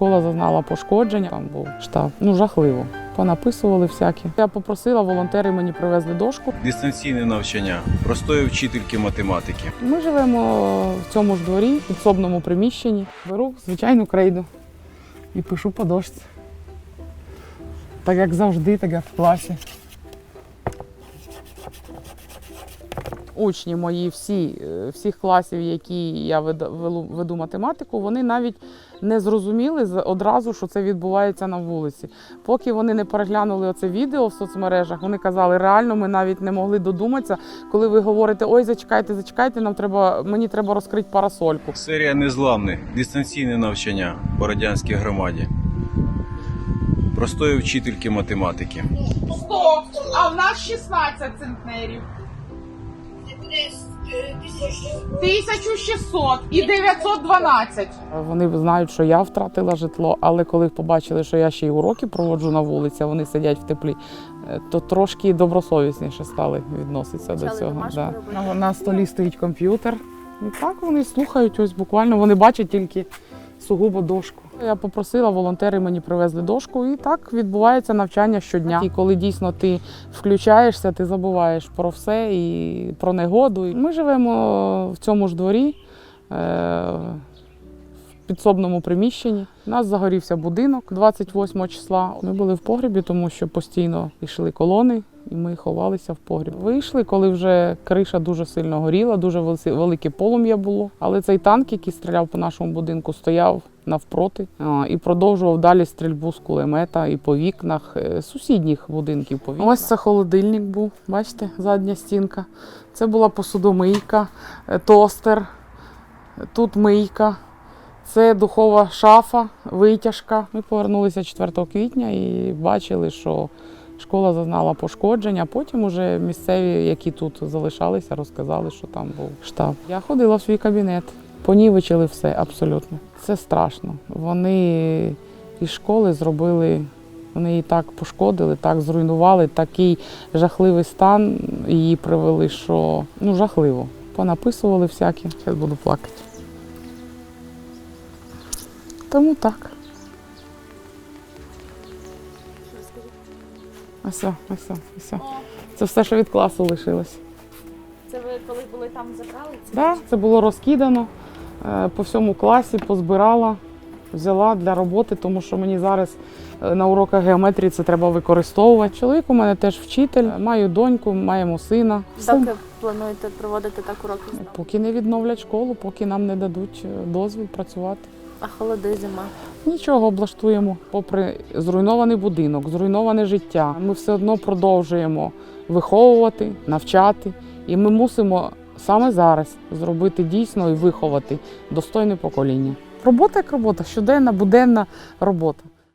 Школа зазнала пошкодження, там був штаб. Ну жахливо. Понаписували всякі. Я попросила, волонтери мені привезли дошку. Дистанційне навчання простої вчительки математики. Ми живемо в цьому ж дворі, в підсобному приміщенні. Беру звичайну крейду і пишу по дошці. Так як завжди, так як в класі. Учні мої всі, е, всіх класів, які я веду, веду математику, вони навіть не зрозуміли одразу, що це відбувається на вулиці. Поки вони не переглянули оце відео в соцмережах, вони казали, реально ми навіть не могли додуматися, коли ви говорите, ой, зачекайте, зачекайте, нам треба, мені треба розкрити парасольку. Серія незламних. Дистанційне навчання по радянській громаді. Простої вчительки математики. 100, а в нас 16 центнерів. 1600 і 912. Вони знають, що я втратила житло, але коли побачили, що я ще й уроки проводжу на вулиці, а вони сидять в теплі, е, то трошки добросовісніше стали відноситися до цього. робити. На, на столі стоїть комп'ютер. І так вони слухають, ось буквально вони бачать тільки сугубо дошку. Я попросила, волонтери мені привезли дошку, і так відбувається навчання щодня. І коли дійсно ти включаєшся, ти забуваєш про все і про негоду. Ми живемо в цьому ж дворі. е, в Підсобному приміщенні. У нас загорівся будинок 28 числа. Ми були в погрібі, тому що постійно йшли колони, і ми ховалися в погріб. Вийшли, коли вже криша дуже сильно горіла, дуже велике- полум'я було. Але цей танк, який стріляв по нашому будинку, стояв навпроти і продовжував далі стрільбу з кулемета і по вікнах е, сусідніх будинків. По вікнах. Ось це холодильник був. Бачите, задня стінка. Це була посудомийка, е, тостер. Тут мийка. Це духова шафа, витяжка. Ми повернулися 4 квітня і бачили, що школа зазнала пошкодження. Потім уже місцеві, які тут залишалися, розказали, що там був штаб. Я ходила в свій кабінет, понівечили все абсолютно. Це страшно. Вони із школи зробили. Вони її так пошкодили, так зруйнували, такий жахливий стан її привели, що ну жахливо. Понаписували всякі. Зараз буду плакати. Тому так. Ось, ось, ось. Це все, що від класу лишилось. Це ви коли були там забрали? Це Да, це було розкидано е, по всьому класі, позбирала, взяла для роботи, тому що мені зараз е, на уроках геометрії це треба використовувати. Чоловік у мене теж вчитель, маю доньку, маємо сина. Доки плануєте проводити так уроки знову? Поки не відновлять школу, поки нам не дадуть е, дозвіл працювати. А холоди зима. Нічого облаштуємо, попри зруйнований будинок, зруйноване життя. Ми все одно продовжуємо виховувати, навчати, і ми мусимо саме зараз зробити дійсно і виховати достойне покоління. Робота як робота, щоденна, буденна робота.